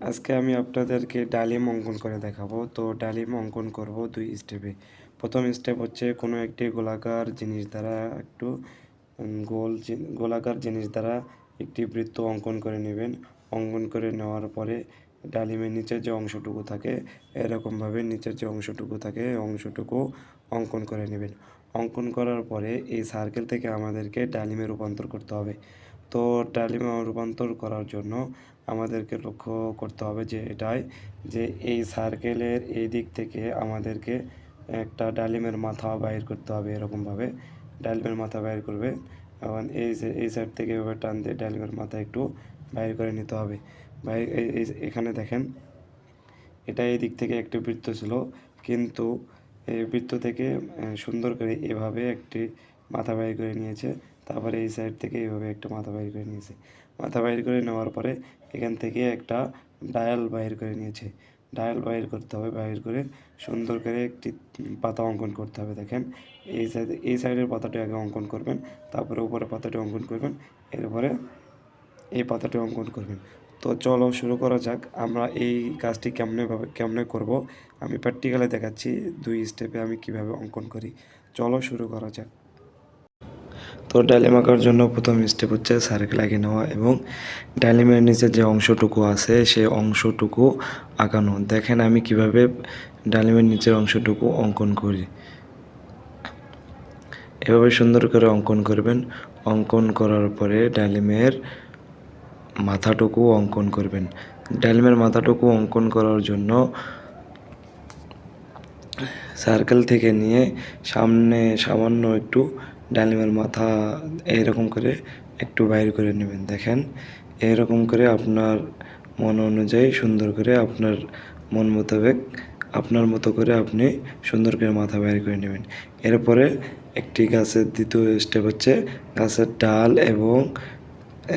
আজকে আমি আপনাদেরকে ডালিম অঙ্কন করে দেখাবো। তো ডালিম অঙ্কন করব দুই স্টেপে প্রথম স্টেপ হচ্ছে কোনো একটি গোলাকার জিনিস দ্বারা একটু গোল গোলাকার জিনিস দ্বারা একটি বৃত্ত অঙ্কন করে নেবেন। অঙ্কন করে নেওয়ার পরে ডালিমের নিচের যে অংশটুকু থাকে, এরকমভাবে নিচের যে অংশটুকু থাকে অংশটুকু অঙ্কন করে নেবেন। অঙ্কন করার পরে এই সার্কেল থেকে আমাদেরকে ডালিমে রূপান্তর করতে হবে। তো ডালিমে রূপান্তর করার জন্য আমাদেরকে লক্ষ্য করতে হবে যে এটাই যে এই সার্কেলের এই দিক থেকে আমাদেরকে একটা ডালিমের মাথা বাইর করতে হবে এরকমভাবে। ডালিমের মাথা বাইর করবে এবং এই এই সাইড থেকে এভাবে টান দিয়ে ডালিমের মাথা একটু বাইর করে নিতে হবে। বাইর এখানে দেখেন, এটা এই দিক থেকে একটি বৃত্ত ছিল, কিন্তু এই বৃত্ত থেকে সুন্দর করে এভাবে একটি মাথা বাইর করে নিয়েছে, তারপরে এই সাইড থেকে এইভাবে একটা মাথা বাইর করে নিয়েছে। মাথা বাইর করে নেওয়ার পরে এখান থেকে একটা ডায়াল বাইর করে নিয়েছে। ডায়াল বাইর করতে হবে, বাইর করে সুন্দর করে একটি পাতা অঙ্কন করতে হবে, দেখেন। এই সাইডে এই সাইডের পাতাটি আগে অঙ্কন করবেন, তারপরে উপরে পাতাটি অঙ্কন করবেন, এরপরে এই পাতাটি অঙ্কন করবেন। তো চলো শুরু করা যাক, আমরা এই কাজটি কেমনে ভাবে, কেমনে করব? আমি প্র্যাকটিক্যালে দেখাচ্ছি দুই স্টেপে আমি কীভাবে অঙ্কন করি। চলো শুরু করা যাক। তো ডালিম আঁকার জন্য প্রথম স্টেপ হচ্ছে সার্কেল আঁকে নেওয়া এবং ডালিমের নিচে যে অংশটুকু আছে সেই অংশটুকু আঁকানো। দেখেন আমি কীভাবে ডালিমের নিচের অংশটুকু অঙ্কন করি। এভাবে সুন্দর করে অঙ্কন করবেন। অঙ্কন করার পরে ডালিমের মাথাটুকু অঙ্কন করবেন। ডালিমের মাথাটুকু অঙ্কন করার জন্য সার্কেল থেকে নিয়ে সামনে সামান্য একটু ডালিমের মাথা এরকম করে একটু বাইর করে নেবেন। দেখেন এরকম করে আপনার মন অনুযায়ী সুন্দর করে আপনার মন মোতাবেক আপনার মতো করে আপনি সুন্দর করে মাথা বাইর করে নেবেন। এরপরে একটি গাছের দ্বিতীয় স্টেপ হচ্ছে গাছের ডাল এবং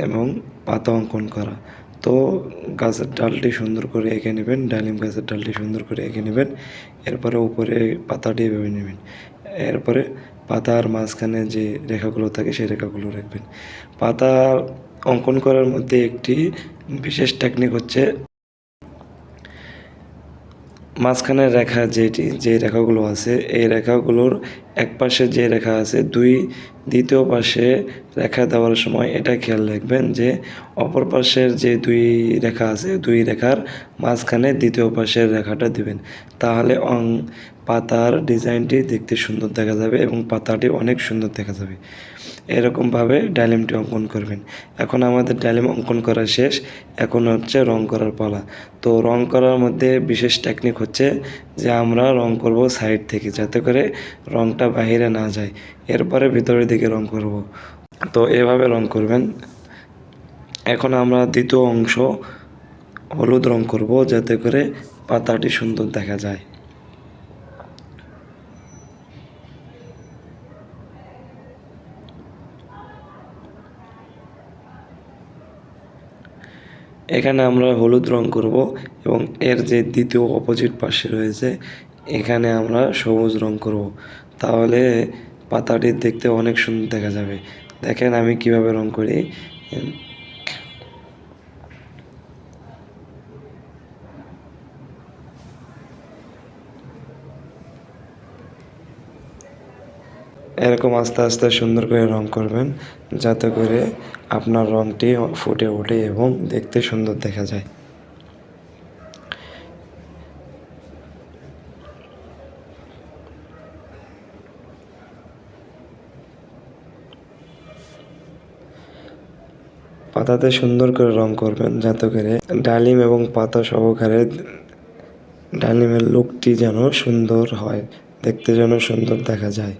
এবং পাতা অঙ্কন করা। তো গাছের ডালটি সুন্দর করে এঁকে নেবেন, ডালিম গাছের ডালটি সুন্দর করে এঁকে নেবেন। এরপরে উপরে পাতাটি এভাবে নেবেন। এরপরে পাতার মাঝখানে যে রেখাগুলো থাকে সেই রেখাগুলো রাখবেন। পাতা অঙ্কন করার মধ্যে একটি বিশেষ টেকনিক হচ্ছে মাঝখানের রেখা যেটি, যে রেখাগুলো আছে, এই রেখাগুলোর এক পাশে যে রেখা আছে, দুই দ্বিতীয় পাশে রেখা দেওয়ার সময় এটা খেয়াল রাখবেন যে অপর পাশের যে দুই রেখা আছে, দুই রেখার মাঝখানে দ্বিতীয় পাশের রেখাটা দিবেন। তাহলে অং, পাতার ডিজাইনটি দেখতে সুন্দর দেখা যাবে এবং পাতাটি অনেক সুন্দর দেখা যাবে। এরকমভাবে ডালিমটি অঙ্কন করবেন। এখন আমাদের ডালিম অঙ্কন করা শেষ। এখন হচ্ছে রং করার পালা। তো রং করার মধ্যে বিশেষ টেকনিক হচ্ছে যে আমরা রং করব সাইড থেকে, যাতে করে রংটা বাইরে না যায়। এরপরে ভিতরের দিকে রং করব। তো এভাবে রং করবেন। এখন আমরা দ্বিতীয় অংশ হলুদ রং করব, যাতে করে পাতাটি সুন্দর দেখা যায়। এখানে আমরা হলুদ রং করব এবং এর যে দ্বিতীয় অপোজিট পাশে রয়েছে, এখানে আমরা সবুজ রং করব। তাহলে পাতাটি দেখতে অনেক সুন্দর দেখা যাবে। দেখেন আমি কীভাবে রং করি। এরকম আস্তে আস্তে সুন্দর করে রং করবেন, যাতে করে আপনার রংটি ফুটে ওঠে এবং দেখতে সুন্দর দেখা যায়। পাতাতে সুন্দর করে রং করবেন, যাতে করে ডালিম এবং পাতা সহকারে ডালিমের লুকটি যেন সুন্দর হয়। দেখতে যেন সুন্দর দেখা যায়।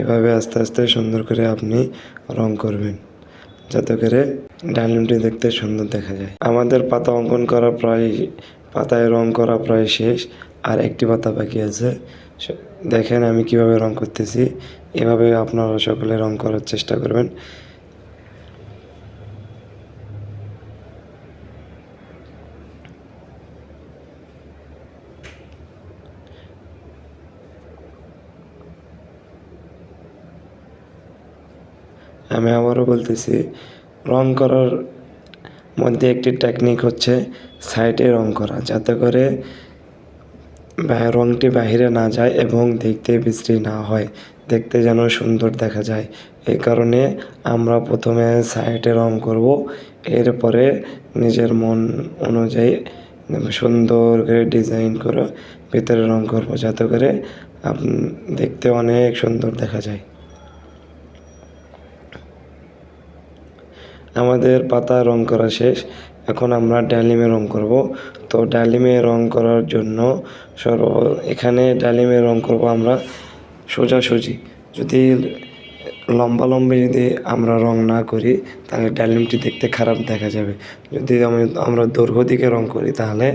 এভাবে আস্তে আস্তে সুন্দর করে আপনি রং করবেন, যাতে করে ডালিমটি দেখতে সুন্দর দেখা যায়। আমাদের পাতা অঙ্কন করা প্রায়, পাতায় রং করা প্রায় শেষ। আর একটি পাতা বাকি আছে। দেখেন আমি কীভাবে রং করতেছি। এভাবে আপনারা সকলে রং করার চেষ্টা করবেন। আমি আবারও বলতেছি, রং করার মধ্যে একটি টেকনিক হচ্ছে সাইডে রং করা। যাতে করে রংটি বাহিরে না যায় এবং দেখতে বিশ্রী না হয়, দেখতে যেন সুন্দর দেখা যায়। এই কারণে আমরা প্রথমে সাইডে রং করব, এরপরে নিজের মন অনুযায়ী সুন্দর করে ডিজাইন করে ভিতরে রং করব, যাতে করে দেখতে অনেক সুন্দর দেখা যায়। আমাদের পাতা রং করা শেষ। এখন আমরা ডালিমে রং করব। তো ডালিমে রং করার জন্য সর্ব, এখানে ডালিমে রং করব আমরা সোজাসুজি যদি লম্বা লম্বা যদি আমরা রং না করি, তাহলে ডালিমটি দেখতে খারাপ দেখা যাবে। যদি আমরা দৈর্ঘ্য দিকে রং করি, তাহলে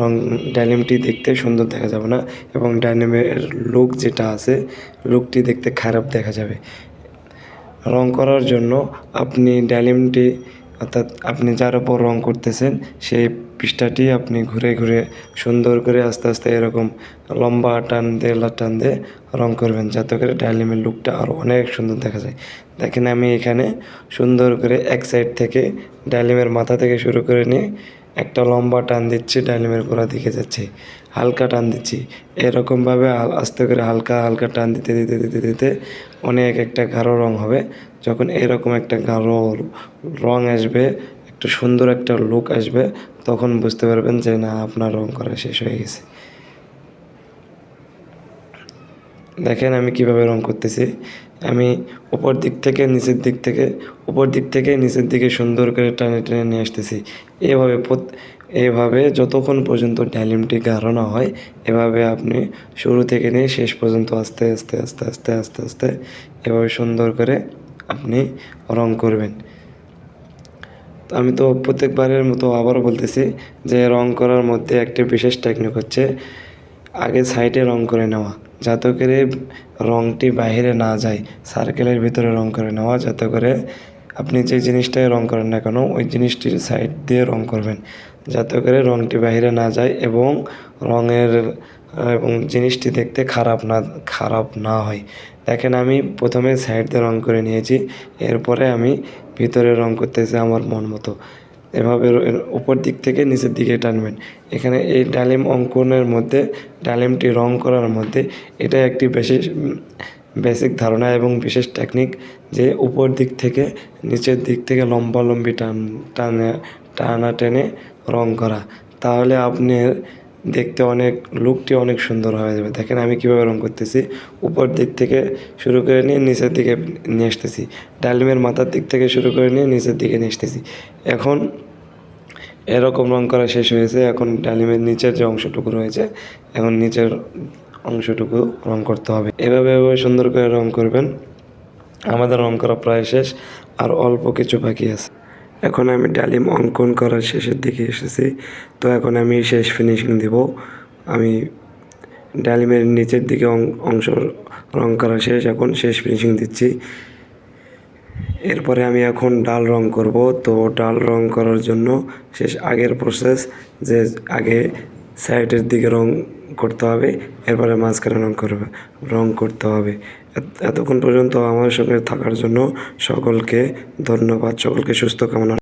রং, ডালিমটি দেখতে সুন্দর দেখা যাবে না এবং ডালিমের লুক যেটা আছে, লুকটি দেখতে খারাপ দেখা যাবে। রং করার জন্য আপনি ডালিমটি অর্থাৎ আপনি যার উপর রং করতেছেন, সেই পৃষ্ঠাটি আপনি ঘুরে ঘুরে সুন্দর করে আস্তে আস্তে এরকম লম্বা টান দিয়ে টান দিয়ে রং করবেন যাতে করে ডালিমের লুকটা আরও অনেক সুন্দর দেখা যায়। দেখেন আমি এখানে সুন্দর করে এক সাইড থেকে ডালিমের মাথা থেকে শুরু করে নিয়ে একটা লম্বা টান দিচ্ছি, ডালিমের গোড়া দিকে যাচ্ছে, হালকা টান দিচ্ছি। এরকমভাবে আস্তে করে হালকা হালকা টান দিতে দিতে দিতে দিতে অনেক একটা গাঢ় রং হবে। যখন এরকম একটা গাঢ় রং আসবে, একটু সুন্দর একটা লুক আসবে, তখন বুঝতে পারবেন যে না, আপনার রং করা শেষ হয়ে গেছে। দেখেন আমি কীভাবে রং করতেছি। আমি উপর দিক থেকে, নিচের দিক থেকে, উপর দিক থেকে, নিচের দিকে সুন্দর করে টানে টেনে নিয়ে আসতেছি। এভাবে এভাবে যতক্ষণ পর্যন্ত ডালিমটি গাঢ় না হয়, এভাবে আপনি শুরু থেকে নিয়ে শেষ পর্যন্ত আস্তে আস্তে আস্তে আস্তে আস্তে আস্তে এভাবে সুন্দর করে আপনি রং করবেন। আমি তো প্রত্যেকবারের মতো আবারও বলতেছি যে রং করার মধ্যে একটি বিশেষ টেকনিক হচ্ছে আগে সাইডে রং করে নেওয়া। যাতে করে রঙটি বাইরে না যায় সার্কেলের ভিতরে রং করে নেওয়া। যাতে করে আপনি যে জিনিসটায় রং করেন না কেন, ওই জিনিসটির সাইড দিয়ে রং করবেন। যাতে করে রংটি বাইরে না যায় এবং রঙের, এবং জিনিসটি দেখতে খারাপ না খারাপ না হয়। দেখেন, আমি প্রথমে সাইড দিয়ে রং করে নিয়েছি, এরপরে আমি ভিতরে রং করতেছি আমার মন মতো। এভাবে উপর দিক থেকে নিচের দিকে টানবেন। এখানে এই ডালিম অঙ্কনের মধ্যে, ডালিমটি রং করার মধ্যে এটা একটি বিশেষ বেসিক ধারণা এবং বিশেষ টেকনিক যে উপর দিক থেকে নিচের দিক থেকে লম্বা লম্বি টান, টানে, টানা টেনে রং করা। তাহলে আপনার দেখতে অনেক লুকটি অনেক সুন্দর হয়ে যাবে। দেখেন আমি কীভাবে রং করতেছি। উপর দিক থেকে শুরু করে নিয়ে নিচের দিকে নিয়ে আসতেছি। ডালিমের মাথার দিক থেকে শুরু করে নিয়ে নিচের দিকে নিয়ে আসতেছি। এখন এরকম রং করা শেষ হয়েছে। এখন ডালিমের নিচের যে অংশটুকু রয়েছে, এখন নিচের অংশটুকু রং করতে হবে। এভাবে এভাবে সুন্দর করে রং করবেন। আমাদের রং করা প্রায় শেষ, আর অল্প কিছু বাকি আছে। এখন আমি ডালিম অঙ্কন করার শেষের দিকে এসেছি। তো এখন আমি শেষ ফিনিশিং দিব। আমি ডালিমের নিচের দিকে অংশ রং করা শেষ। এখন শেষ ফিনিশিং দিচ্ছি। এরপরে আমি এখন ডাল রং করব। তো ডাল রং করার জন্য শেষ আগের প্রসেস যে আগে সাইডের দিকে রং করতে হবে, এরপরে মাঝখানে রং করবে, রং করতে হবে। এতক্ষণ পর্যন্ত আমার সঙ্গে থাকার জন্য সকলকে ধন্যবাদ, সকলকে সুস্থ কামনা